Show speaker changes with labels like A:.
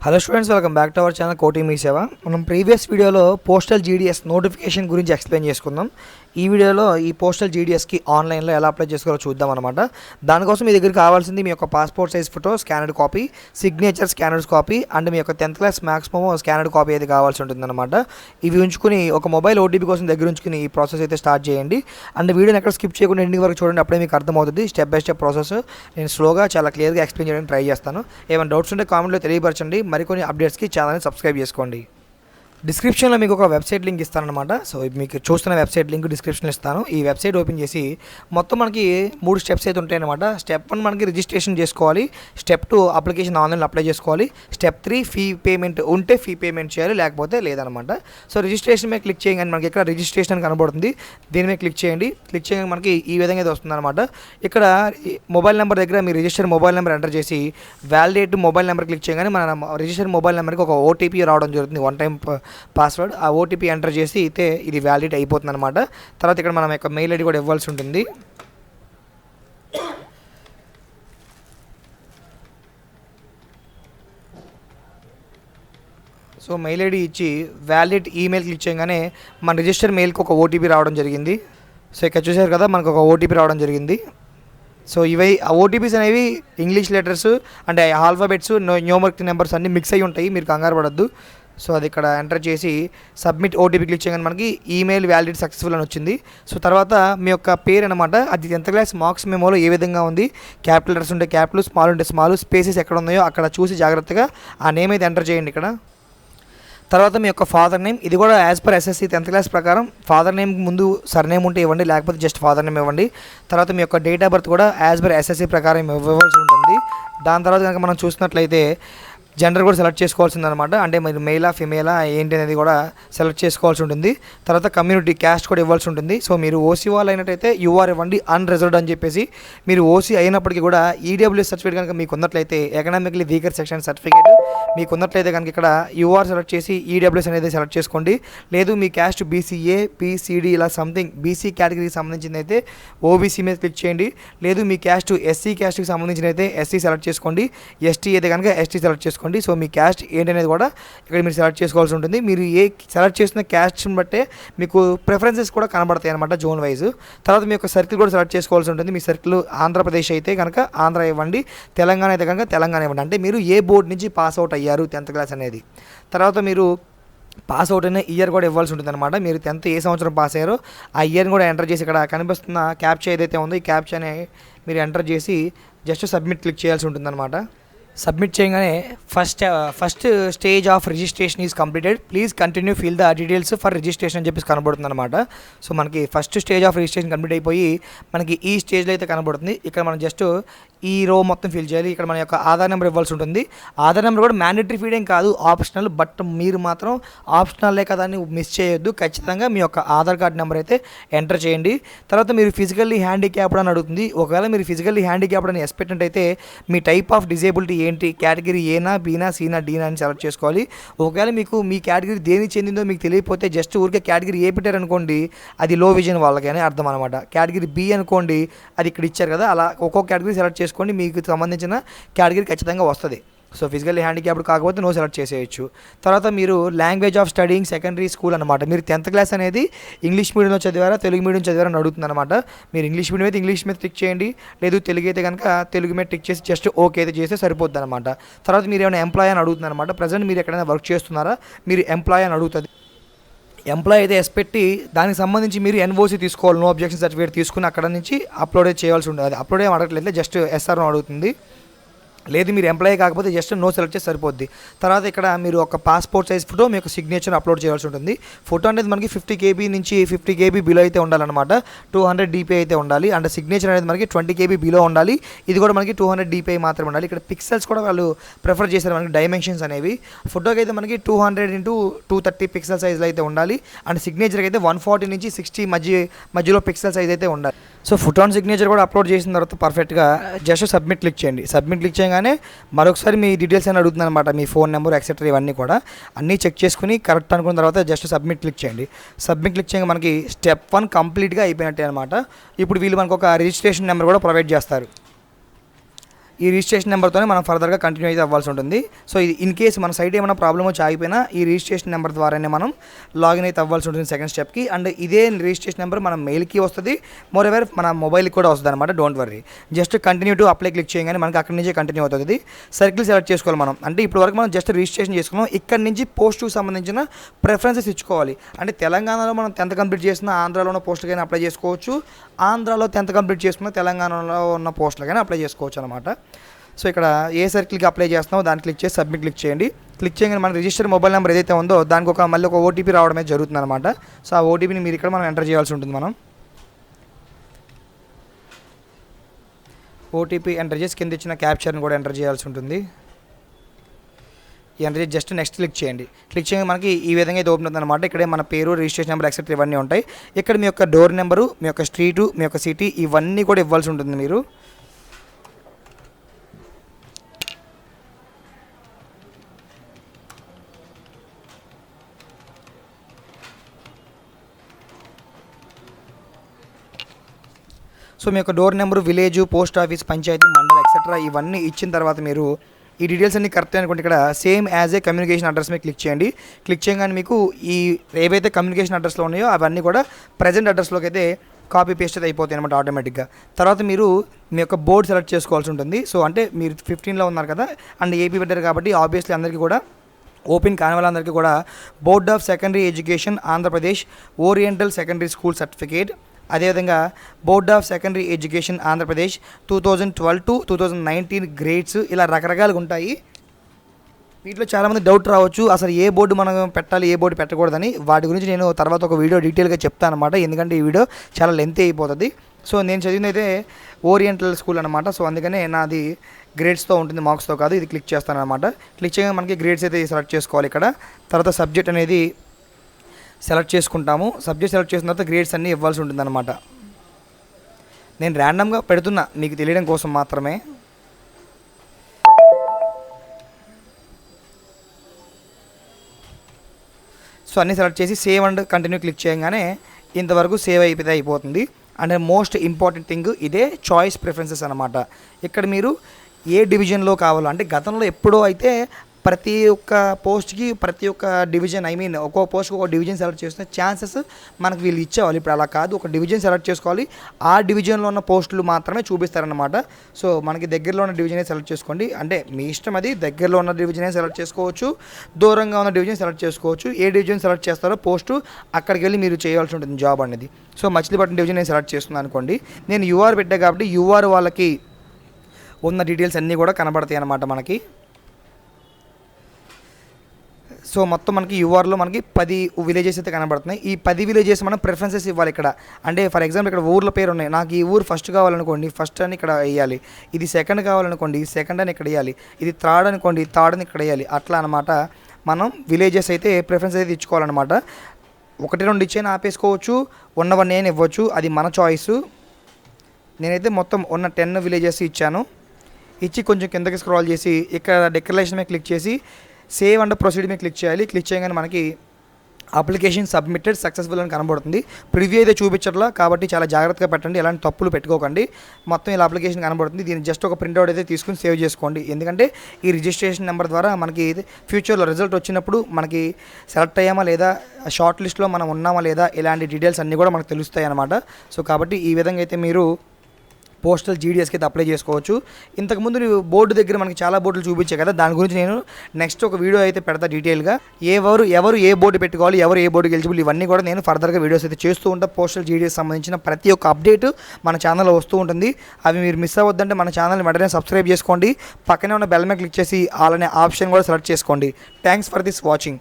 A: Hello students welcome back to our channel Koti Mee Seva మనం previous వీడియోలో postal GDS notification గురించి explain చేసుకుందాం ఈ వీడియోలో ఈ పోస్టల్ జీడిఎస్కి ఆన్లైన్లో ఎలా అప్లై చేసుకోవాలో చూద్దాం అనమాట దానికోసం మీ దగ్గర కావాల్సింది మీ యొక్క passport size photo scanned copy signature scanned copy and మీ యొక్క tenth class maximum scanned copy అయితే కావాల్సి ఉంటుందన్నమాట. ఇవి ఉంచుకుని ఒక మొబైల్ ఓటీపీ కోసం దగ్గర ఉంచుకుని ఈ ప్రాసెస్ అయితే స్టార్ట్ చేయండి. అండ్ వీడియోని ఎక్కడ స్కిప్ చేయకుండా ఎండింగ్ వరకు చూడండి అప్పుడే మీకు అర్థమవుతుంది. స్టెప్ బై స్టెప్ ప్రాసెస్ నేను స్లోగా చాలా క్లియర్గా ఎక్స్ప్లెయిన్ చేయడానికి ట్రై చేస్తాను. ఏమైనా డౌట్స్ ఉంటే కామెంట్లో తెలియపరచండి. మరికొన్ని అప్డేట్స్కి ఛానల్ని సబ్స్క్రైబ్ చేసుకోండి. డిస్క్రిప్షన్లో మీకు ఒక వెబ్సైట్ లింక్ ఇస్తానమాట సో మీకు చూస్తున్న వెబ్సైట్ లింక్ డిస్క్రిప్షన్లో ఇస్తాను. ఈ వెబ్సైట్ ఓపెన్ చేసి మొత్తం మనకి మూడు స్టెప్స్ అయితే ఉంటాయన్నమాట. స్టెప్ వన్ మనకి రిజిస్ట్రేషన్ చేసుకోవాలి. స్టెప్ టూ అప్లికేషన్ ఆన్లైన్లో అప్లై చేసుకోవాలి. స్టెప్ త్రీ ఫీ పేమెంట్ ఉంటే ఫీ పేమెంట్ చేయాలి లేకపోతే లేదనమాట సో రిజిస్ట్రేషన్ మీద క్లిక్ చేయగానే మనకి ఇక్కడ రిజిస్ట్రేషన్ అని కనబడుతుంది. దీని మీద క్లిక్ చేయండి. క్లిక్ చేయగానే మనకి ఈ విధంగా అయితే వస్తుందన్నమాట. ఇక్కడ ఈ మొబైల్ నెంబర్ దగ్గర మీ రిజిస్టర్ మొబైల్ నెంబర్ ఎంటర్ చేసి వ్యాలిడేట్ మొబైల్ నెంబర్ క్లిక్ చేయగానే మన రిజిస్టర్ మొబైల్ నెంబర్కి ఒక ఓటీపీ రావడం జరుగుతుంది. వన్ టైం పాస్వర్డ్ ఆ ఓటీపీ ఎంటర్ చేసి అయితే ఇది వ్యాలిడ్ అయిపోతుంది అనమాట తర్వాత ఇక్కడ మనం యొక్క మెయిల్ ఐడి కూడా ఇవ్వాల్సి ఉంటుంది. సో మెయిల్ ఐడి ఇచ్చి వ్యాలిడ్ ఈమెయిల్ క్లిక్ చేయగానే మన రిజిస్టర్ మెయిల్కి ఒక ఓటీపీ రావడం జరిగింది. సో ఇక్కడ చూసారు కదా మనకు ఒక ఓటీపీ రావడం జరిగింది. సో ఇవి ఆ ఓటీపీస్ అనేవి ఇంగ్లీష్ లెటర్స్ అంటే ఆల్ఫాబెట్స్ న్యూమర్క్ నెంబర్స్ అన్నీ మిక్స్ అయ్యి ఉంటాయి. మీరు కంగారు పడద్దు. సో అది ఇక్కడ ఎంటర్ చేసి సబ్మిట్ ఓటీపీ క్లిక్ చేయగానే మనకి ఈమెయిల్ వ్యాలిడ్ సక్సెస్ఫుల్ అని వచ్చింది. సో తర్వాత మీ యొక్క పేరు అనమాట అది టెన్త్ క్లాస్ మార్క్స్ మెమోలో ఏ విధంగా ఉంది క్యాపిటల్ లెటర్స్ ఉంటే క్యాపిటల్ స్మాల్ ఉంటే స్మాల్ స్పేసెస్ ఎక్కడ ఉన్నాయో అక్కడ చూసి జాగ్రత్తగా ఆ నేమ్ అయితే ఎంటర్ చేయండి ఇక్కడ. తర్వాత మీ యొక్క ఫాదర్ నేమ్ ఇది కూడా as per SSC tenth class ప్రకారం ఫాదర్ నేమ్ ముందు సర్ నేమ్ ఉంటే ఇవ్వండి లేకపోతే జస్ట్ ఫాదర్ నేమ్ ఇవ్వండి. తర్వాత మీ యొక్క డేట్ ఆఫ్ బర్త్ కూడా యాజ్ పర్ ఎస్ఎస్సి ప్రకారం ఇవ్వవలసి ఉంటుంది. దాని తర్వాత కనుక మనం చూసినట్లయితే జెండర్ కూడా సెలెక్ట్ చేసుకోవాల్సింది అనమాట అంటే మీరు మెయిలా ఫిమేలా ఏంటి అనేది కూడా సెలెక్ట్ చేసుకోవాల్సి ఉంటుంది. తర్వాత కమ్యూనిటీ క్యాస్ట్ కూడా ఇవ్వాల్సి ఉంటుంది. సో మీరు ఓసీ వాళ్ళు అయినట్టయితే యూఆర్ ఇవ్వండి అన్రిజర్వ్డ్ అని చెప్పేసి మీరు ఓసీ అయినప్పటికీ కూడా ఈడబ్ల్యూఎస్ సర్టిఫికేట్ కనుక మీకు ఉన్నట్లయితే ఎకనామికలీ వీకర్ సెక్షన్ సర్టిఫికేట్ మీకు ఉన్నట్లయితే కనుక ఇక్కడ యూఆర్ సెలెక్ట్ చేసి ఈడబ్ల్యూఎస్ అనేది సెలెక్ట్ చేసుకోండి. లేదు మీ క్యాస్ట్ బీసీఏ పీసీడీ ఇలా సంథింగ్ బీసీ కేటగిరీకి సంబంధించింది అయితే ఓబీసీ మీద క్లిక్ చేయండి. లేదు మీ క్యాస్ట్ ఎస్సీ క్యాస్ట్కి సంబంధించిన అయితే ఎస్సీ సెలెక్ట్ చేసుకోండి. ఎస్టీ అయితే కనుక ఎస్టీ సెలెక్ట్ చేసుకోండి. సో మీ క్యాస్ట్ ఏంటనేది కూడా ఇక్కడ మీరు సెలెక్ట్ చేసుకోవాల్సి ఉంటుంది. మీరు ఏ సెలెక్ట్ చేసిన క్యాస్ట్ని బట్టే మీకు ప్రిఫరెన్సెస్ కూడా కనబడతాయి అనమాట జోన్ వైజ్ తర్వాత మీ యొక్క సర్కిల్ కూడా సెలెక్ట్ చేసుకోవాల్సి ఉంటుంది. మీ సర్కిల్ ఆంధ్రప్రదేశ్ అయితే కనుక ఆంధ్ర ఇవ్వండి. తెలంగాణ అయితే కనుక తెలంగాణ ఇవ్వండి. అంటే మీరు ఏ బోర్డు నుంచి పాస్ అవుట్ అయ్యారు టెన్త్ క్లాస్ అనేది. తర్వాత మీరు పాస్ అవుట్ అయిన ఇయర్ కూడా ఇవ్వాల్సి ఉంటుంది అనమాట మీరు టెన్త్ ఏ సంవత్సరం పాస్ అయ్యారో ఆ ఇయర్ని కూడా ఎంటర్ చేసి ఇక్కడ కనిపిస్తున్న క్యాప్చా ఏదైతే ఉందో ఈ క్యాప్చాని మీరు ఎంటర్ చేసి జస్ట్ సబ్మిట్ క్లిక్ చేయాల్సి ఉంటుందన్నమాట. సబ్మిట్ చేయగానే first first stage of registration is completed. Please continue fill the details for registration అని చెప్పేసి కనబడుతుంది అనమాట సో మనకి first stage of registration complete అయిపోయి మనకి ఈ స్టేజ్లో అయితే కనబడుతుంది. ఇక్కడ మనం జస్ట్ ఈ రో మొత్తం ఫిల్ చేయాలి. ఇక్కడ మన యొక్క ఆధార్ నెంబర్ ఇవ్వాల్సి ఉంటుంది. ఆధార్ నెంబర్ కూడా మ్యాండేటరీ ఫీడింగ్ కాదు ఆప్షనల్ బట్ మీరు మాత్రం ఆప్షనల్లే కదా అని మిస్ చేయొద్దు. ఖచ్చితంగా మీ యొక్క ఆధార్ కార్డ్ నెంబర్ అయితే ఎంటర్ చేయండి. తర్వాత మీరు ఫిజికల్లీ హ్యాండిక్యాప్డ్ అని అడుగుతుంది. ఒకవేళ మీరు ఫిజికల్లీ హ్యాండిక్యాప్డ్ అని ఎస్పెక్టెంట్ అయితే మీ టైప్ ఆఫ్ డిజేబిలిటీ ఏంటి కేటగిరీ ఏనా బీనా సీనా డీనా అని సెలెక్ట్ చేసుకోవాలి. ఒకవేళ మీకు మీ కేటగిరీ దేనికి చెందిందో మీకు తెలియకపోతే జస్ట్ ఊరికే కేటగిరీ ఏ పెట్టారనుకోండి అది లో విజన్ వాళ్ళకని అర్థం అనమాట కేటగిరీ బి అనుకోండి అది ఇక్కడ ఇచ్చారు కదా అలా ఒక్కో కేటగిరీ సెలెక్ట్ చేసుకోండి. మీకు సంబంధించిన కేటగిరీ ఖచ్చితంగా వస్తుంది. సో ఫిజికల్లీ హ్యాండిక్యాప్డ్ కాకపోతే నో సెలెక్ట్ చేసేయచ్చు. తర్వాత మీరు language of studying secondary school అనమాట మీరు టెన్త్ క్లాస్ అనేది ఇంగ్లీష్ మీడియంలో చదివారా తెలుగు మీడియం చదివారా అని అడుగుతుంది అనమాట మీరు ఇంగ్లీష్ మీడియం అయితే ఇంగ్లీష్ మీద టిక్ చేయండి. లేదు తెలుగు అయితే కనుక తెలుగు మీద టిక్ చేసి జస్ట్ ఓకే అయితే చేస్తే సరిపోద్ది అనమాట తర్వాత మీరు ఏమైనా ఎంప్లాయ్ అని అడుగుతుంది అనమాట ప్రజెంట్ మీరు ఎక్కడైనా వర్క్ చేస్తున్నారా? మీరు ఎంప్లాయ్ అని అడుగుతుంది. ఎంప్లాయ్ అయితే ఎస్ పెట్టి దానికి సంబంధించి మీరు ఎన్ఓసీ తీసుకోవాలి నో అబ్జెక్షన్ సర్టిఫికేట్ తీసుకుని అక్కడ నుంచి అప్లోడ్ చేయాల్సి ఉంటుంది అది అప్లోడ్ ఏం అడగట్లేదు జస్ట్ ఎస్ఆర్ఓ అడుగుతుంది. లేదు మీరు ఎంప్లాయీ కాకపోతే జస్ట్ నో సెలెక్ట్ చేసి సరిపోద్ది. తర్వాత ఇక్కడ మీరు ఒక పాస్పోర్ట్ సైజ్ ఫోటో మీ యొక్క సిగ్నేచర్ అప్లోడ్ చేయాల్సి ఉంటుంది. ఫోటో అనేది మనకి ఫిఫ్టీ కేబీ నుంచి ఫిఫ్టీ కేబీ బిలో అయితే ఉండాలన్నమాట. టూ హండ్రెడ్ డీపీ అయితే ఉండాలి. అండ్ సిగ్నేచర్ అనేది మనకి ట్వంటీ కేబీ బిలో ఉండాలి. ఇది కూడా మనకి టూ హండ్రెడ్ డీపీ మాత్రమే ఉండాలి. ఇక్కడ పిక్సెల్స్ కూడా వాళ్ళు ప్రిఫర్ చేశారు మనకి డైమెన్షన్స్ అనేవి. ఫోటోకి అయితే మనకి two hundred into two thirty pixel సైజ్లో అయితే ఉండాలి. అండ్ సిగ్నేచర్కి అయితే వన్ ఫార్టీ నుంచి సిక్స్టీ మధ్య మధ్యలో పిక్సెల్ సైజ్ అయితే ఉండాలి. సో ఫోటో అండ్ సిగ్నేచర్ కూడా అప్లోడ్ చేసిన తర్వాత పర్ఫెక్ట్గా జస్ట్ సబ్మిట్ క్లిక్ చేయండి. సబ్మిట్ క్లిక్ చేయగానే మరొకసారి మీ డీటెయిల్స్ అని అడుగుతుంది అనమాట మీ ఫోన్ నెంబర్ ఎక్సెట్రా ఇవన్నీ కూడా అన్నీ చెక్ చేసుకుని కరెక్ట్ అనుకున్న తర్వాత జస్ట్ సబ్మిట్ క్లిక్ చేయండి. సబ్మిట్ క్లిక్ చేయగా మనకి స్టెప్ వన్ కంప్లీట్గా అయిపోయినట్టే అనమాట ఇప్పుడు వీళ్ళు మనకు ఒక రిజిస్ట్రేషన్ నెంబర్ కూడా ప్రొవైడ్ చేస్తారు. ఈ రిజిస్ట్రేషన్ నెంబర్తోనే మనం ఫర్దర్గా కంటిన్యూ అయితే అవ్వాల్సి ఉంటుంది. సో ఇది ఇన్ కేస్ మన సైట్ ఏమైనా ప్రాబ్లమ్ వచ్చి ఆగిపోయినా ఈ రిజిస్ట్రేషన్ నెంబర్ ద్వారానే మనం లాగిన్ అయితే అవ్వాల్సి ఉంటుంది సెకండ్ స్టెప్కి అండ్ ఇదే రిజిస్ట్రేషన్ నెంబర్ మన మెయిల్కి వస్తుంది. మోర్ ఎవర్ మన మొబైల్కి కూడా వస్తుంది అనమాట don't worry just continue to apply click చేయగానే మనకి అక్కడి నుంచే కంటిన్యూ అవుతుంది. సర్కిల్ సెలెక్ట్ చేసుకోవాలి మనం. అంటే ఇప్పుడు వరకు మనం జస్ట్ రిజిస్ట్రేషన్ చేసుకున్నాం. ఇక్కడ నుంచి పోస్టుకు సంబంధించిన ప్రిఫరెన్సెస్ ఇచ్చుకోవాలి. అంటే తెలంగాణలో మనం టెన్త్ కంప్లీట్ చేసిన ఆంధ్రాలో ఉన్న పోస్టులకైనా అప్లై చేసుకోవచ్చు. ఆంధ్రాలో టెన్త్ కంప్లీట్ చేసుకున్న తెలంగాణలో ఉన్న పోస్టులకైనా అప్లై చేసుకోవచ్చు అనమాట సో ఇక్కడ ఏ సర్కిల్కి అప్లై చేస్తున్నామో దాన్ని క్లిక్ చేసి సబ్మిట్ క్లిక్ చేయండి. క్లిక్ చేయగానే మన రిజిస్టర్ మొబైల్ నెంబర్ ఏదైతే ఉందో దానికి ఒక మళ్ళీ ఒక ఓటీపీ రావడమే జరుగుతుంది అనమాట సో ఆ ఓటీపీని మీరు ఇక్కడ మనం ఎంటర్ చేయాల్సి ఉంటుంది మనం. ఓటీపీ ఎంటర్ చేసి కింద ఇచ్చిన క్యాప్చర్ని కూడా ఎంటర్ చేయాల్సి ఉంటుంది. ఎంటర్ చేసి జస్ట్ నెక్స్ట్ క్లిక్ చేయండి. క్లిక్ చేయగా మనకి ఈ విధంగా అయితే ఓపెన్ అవుతుంది అనమాట ఇక్కడే మన పేరు రిజిస్ట్రేషన్ నెంబర్ ఎక్సెట్రా ఇవన్నీ ఉంటాయి. ఇక్కడ మీ యొక్క డోర్ నెంబరు మీ యొక్క స్ట్రీటు మీ యొక్క సిటీ ఇవన్నీ కూడా ఇవ్వాల్సి ఉంటుంది మీరు. సో మీ యొక్క door number village post office panchayati మండలం ఎక్సెట్రా ఇవన్నీ ఇచ్చిన తర్వాత మీరు ఈ డీటెయిల్స్ అన్ని కరెక్ట్ అనుకుంటే ఇక్కడ same as a communication address మీద క్లిక్ చేయండి. క్లిక్ చేయగానే మీకు ఈ ఏవైతే కమ్యూనికేషన్ అడ్రస్లో ఉన్నాయో అవన్నీ కూడా ప్రజెంట్ అడ్రస్లోకి అయితే కాపీ పేస్ట్ అయితే అయిపోతాయి అనమాట ఆటోమేటిక్గా తర్వాత మీరు మీ యొక్క బోర్డ్ సెలెక్ట్ చేసుకోవాల్సి ఉంటుంది. సో అంటే మీరు ఫిఫ్టీన్లో ఉన్నారు కదా అండ్ ఏపీ పెట్టారు కాబట్టి ఆబ్వియస్లీ అందరికీ కూడా ఓపెన్ కాని వాళ్ళందరికీ కూడా board of secondary education Andhra Pradesh oriental secondary school certificate అదేవిధంగా board of secondary education Andhra Pradesh two thousand twelve to two thousand nineteen grades ఇలా రకరకాలుగా ఉంటాయి. వీటిలో చాలామంది డౌట్ రావచ్చు అసలు ఏ బోర్డు మనం పెట్టాలి ఏ బోర్డు పెట్టకూడదని. వాటి గురించి నేను తర్వాత ఒక వీడియో డీటెయిల్గా చెప్తాను అనమాట ఎందుకంటే ఈ వీడియో చాలా లెంత్ అయిపోతుంది. సో నేను చదివింది అయితే ఓరియంటల్ స్కూల్ అనమాట సో అందుకనే నాది గ్రేడ్స్తో ఉంటుంది మార్క్స్తో కాదు. ఇది క్లిక్ చేస్తాను అనమాట క్లిక్ చేయగా మనకి గ్రేడ్స్ అయితే సెలెక్ట్ చేసుకోవాలి ఇక్కడ. తర్వాత సబ్జెక్ట్ అనేది సెలెక్ట్ చేసుకుంటాము. సబ్జెక్ట్ సెలెక్ట్ చేసిన తర్వాత గ్రేడ్స్ అన్నీ ఇవ్వాల్సి ఉంటుందన్నమాట. నేను ర్యాండమ్గా పెడుతున్నా. మీకు తెలియడం కోసం మాత్రమే. సో అన్నీ సెలెక్ట్ చేసి సేవ్ అండ్ కంటిన్యూ క్లిక్ చేయగానే ఇంతవరకు సేవ్ అయిపోతే అయిపోతుంది. అండ్ మోస్ట్ ఇంపార్టెంట్ థింగ్ ఇదే చాయిస్ ప్రిఫరెన్సెస్ అనమాట ఇక్కడ మీరు ఏ డివిజన్లో కావాలో అంటే గతంలో ఎప్పుడో అయితే ప్రతి ఒక్క పోస్ట్కి ప్రతి ఒక్క డివిజన్ ఐ మీన్ ఒక్కో పోస్ట్కి ఒక డివిజన్ సెలెక్ట్ చేసిన ఛాన్సెస్ మనకు వీళ్ళు ఇచ్చేవాళ్ళు. ఇప్పుడు అలా కాదు. ఒక డివిజన్ సెలెక్ట్ చేసుకోవాలి. ఆ డివిజన్లో ఉన్న పోస్టులు మాత్రమే చూపిస్తారనమాట సో మనకి దగ్గరలో ఉన్న డివిజనే సెలెక్ట్ చేసుకోండి. అంటే మీ ఇష్టం అది. దగ్గరలో ఉన్న డివిజనే సెలెక్ట్ చేసుకోవచ్చు. దూరంగా ఉన్న డివిజన్ సెలెక్ట్ చేసుకోవచ్చు. ఏ డివిజన్ సెలెక్ట్ చేస్తారో పోస్టు అక్కడికి వెళ్ళి మీరు చేయాల్సి ఉంటుంది జాబ్ అనేది. సో మచిలీపట్నం డివిజన్ నేను సెలెక్ట్ చేస్తున్నాను అనుకోండి. నేను యూఆర్ పెట్టా కాబట్టి యూఆర్ వాళ్ళకి ఉన్న డీటెయిల్స్ అన్నీ కూడా కనబడతాయి అన్నమాట మనకి. సో మొత్తం మనకి యూఆర్లో మనకి పది విలేజెస్ అయితే కనబడుతున్నాయి. ఈ పది విలేజెస్ మనం ప్రిఫరెన్సెస్ ఇవ్వాలి ఇక్కడ. అంటే ఫర్ ఎగ్జాంపుల్ ఇక్కడ ఊర్ల పేరు ఉన్నాయి. నాకు ఈ ఊరు ఫస్ట్ కావాలనుకోండి ఫస్ట్ అని ఇక్కడ వేయాలి. ఇది సెకండ్ కావాలనుకోండి సెకండ్ అని ఇక్కడ వేయాలి. ఇది థర్డ్ అనుకోండి థర్డ్ అని ఇక్కడ వేయాలి. అట్లా అనమాట మనం విలేజెస్ అయితే ప్రిఫరెన్స్ అయితే ఇచ్చుకోవాలన్నమాట ఒకటి రెండు ఇచ్చేనా ఆపేసుకోవచ్చు. ఉన్నవన్నీ అయినా ఇవ్వచ్చు. అది మన చాయిస్ నేనైతే మొత్తం ఉన్న టెన్ విలేజెస్ ఇచ్చాను. ఇచ్చి కొంచెం కిందకి స్క్రాల్ చేసి ఇక్కడ డెక్లరేషన్ మీద క్లిక్ చేసి సేవ్ అండ్ ప్రొసీడ్ మీద క్లిక్ చేయాలి. క్లిక్ చేయగానే మనకి అప్లికేషన్ సబ్మిటెడ్ సక్సెస్ఫుల్ అని కనబడుతుంది. ప్రివ్యూ అయితే చూపించట్లా కాబట్టి చాలా జాగ్రత్తగా పెట్టండి. ఎలాంటి తప్పులు పెట్టుకోకండి. మొత్తం ఇలా అప్లికేషన్ కనబడుతుంది. దీన్ని జస్ట్ ఒక ప్రింట్అవుట్ అయితే తీసుకుని సేవ్ చేసుకోండి. ఎందుకంటే ఈ రిజిస్ట్రేషన్ నెంబర్ ద్వారా మనకి ఫ్యూచర్లో రిజల్ట్ వచ్చినప్పుడు మనకి సెలెక్ట్ అయ్యామా లేదా షార్ట్ లిస్ట్లో మనం ఉన్నామా లేదా ఇలాంటి డీటెయిల్స్ అన్నీ కూడా మనకు తెలుస్తాయి అనమాట సో కాబట్టి ఈ విధంగా అయితే మీరు పోస్టల్ జీడిఎస్కి అయితే అప్లై చేసుకోవచ్చు. ఇంతకుముందు నువ్వు బోర్డు దగ్గర మనకి చాలా బోర్డులు చూపించాయి కదా దాని గురించి నేను నెక్స్ట్ ఒక వీడియో అయితే పెడతా డీటెయిల్గా ఎవరు ఎవరు ఏ బోర్డు పెట్టుకోవాలి ఎవరు ఏ బోర్డుకి ఎలిజిబుల్ ఇవన్నీ కూడా నేను ఫర్దర్గా వీడియోస్ అయితే చేస్తూ ఉంటా. పోస్టల్ జీడిఎస్ సంబంధించిన ప్రతి ఒక్క అప్డేట్ మన ఛానల్లో వస్తూ ఉంటుంది. అవి మీరు మిస్ అవ్వద్దంటే మన ఛానల్ని వెంటనే సబ్స్క్రైబ్ చేసుకోండి. పక్కనే ఉన్న బెల్ మీద క్లిక్ చేసి అలానే ఆప్షన్ కూడా సెలెక్ట్ చేసుకోండి. Thanks for this watching